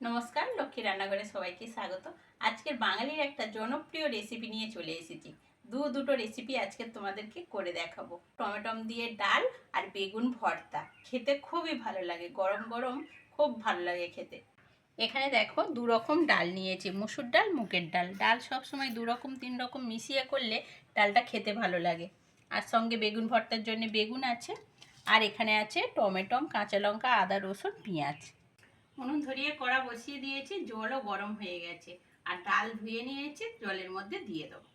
নমস্কার, লক্ষ্মী রান্নাঘরে সবাইকে স্বাগত। আজকের বাঙালির একটা জনপ্রিয় রেসিপি নিয়ে চলে এসেছি। দু দুটো রেসিপি আজকে তোমাদেরকে করে দেখাবো। টমেটম দিয়ে ডাল আর বেগুন ভর্তা। খেতে খুবই ভালো লাগে, গরম গরম খুব ভালো লাগে খেতে। এখানে দেখো, দু রকম ডাল নিয়েছি, মুসুর ডাল, মুগের ডাল। ডাল সবসময় দু রকম, তিন রকম মিশিয়ে করলে ডালটা খেতে ভালো লাগে। আর সঙ্গে বেগুন ভর্তার জন্য বেগুন আছে, আর এখানে আছে টমেটম, কাঁচা লঙ্কা, আদা, রসুন, পেঁয়াজ। উনুন ধরিয়ে কড়া বসিয়ে দিয়েছি, জলও গরম হয়ে গেছে। আর ডাল ধুয়ে নিয়েছি, জলের মধ্যে দিয়ে দেবো।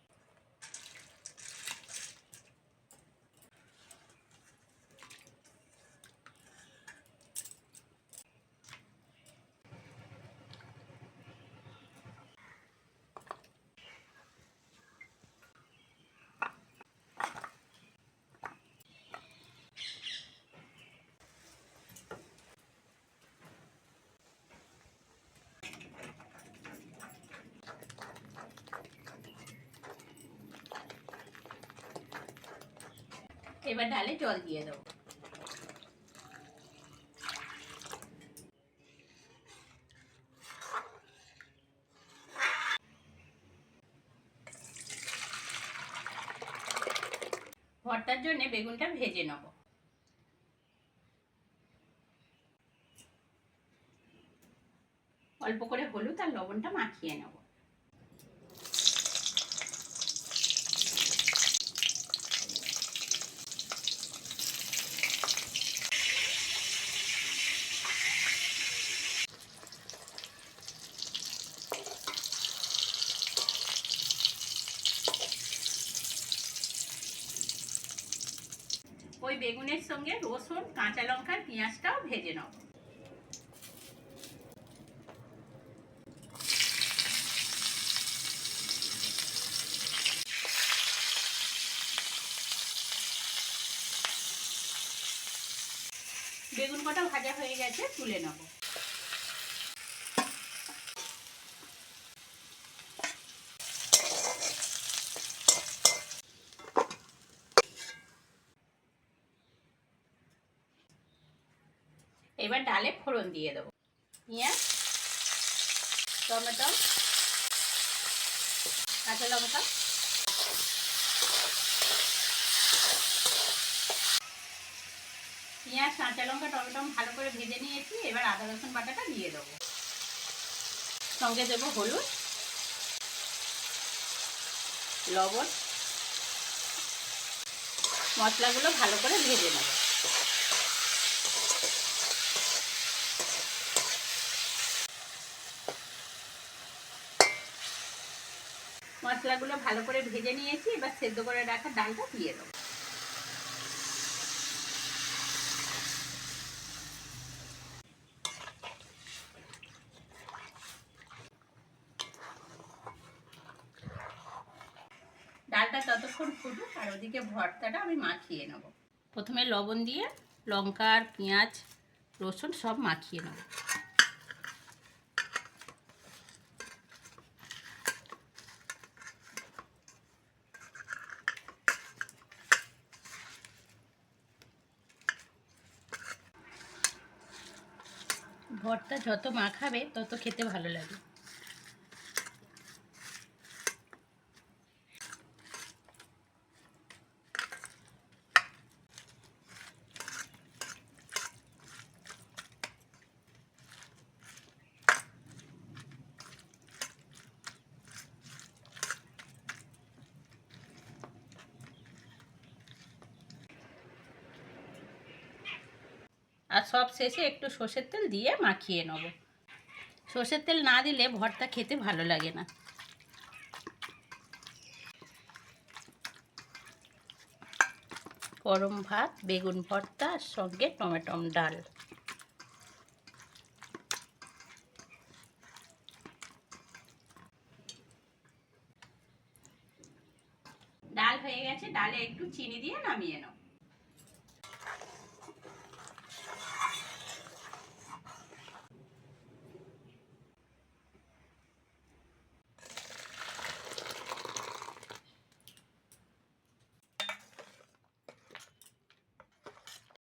এবার ডালে জল দিয়ে দেবো। ভর্তার জন্য বেগুনটা ভেজে নেব। অল্প করে হলুদ আর লবণটা মাখিয়ে নেব। ওই বেগুনের সঙ্গে রসুন, কাঁচা লঙ্কার পেঁয়াজটাও ভেজে নেব বেগুন কটা ভাজা হয়ে গেছে তুলে নেব। এবার ডালে ফোড়ন দিয়ে দেবো। পেঁয়াজ টমেটো, কাঁচা লঙ্কা, পেঁয়াজ, কাঁচা লঙ্কা, টমেটো ভালো করে ভেজে নিয়েছি, এবার আদা, রসুন বাটাটা দিয়ে দেবো। সঙ্গে দেবো হলুদ, লবণ, মশলাগুলো ভালো করে ভেজে নেব। মশলাগুলো ভালো করে ভেজে নিয়েছি, এবার সেদ্ধ করে রাখা ডালটা দিয়ে দেবো। ডালটা ততক্ষণ ফুটুক আর ওদিকে ভর্তাটা আমি মাখিয়ে নেব। প্রথমে লবণ দিয়ে লঙ্কা আর পেঁয়াজ রসুন সব মাখিয়ে নেব। ভর্তা যত মাখাবে তত খেতে ভালো লাগে। আর সব শেষে একটু সর্ষের তেল দিয়ে মাখিয়ে নেব। সর্ষের তেল না দিলে ভর্তা খেতে ভালো লাগে না। গরম ভাত, বেগুন ভর্তা সঙ্গে টমেটম ডাল। ডাল হয়ে গেছে, ডালে একটু চিনি দিয়ে নামিয়ে নেব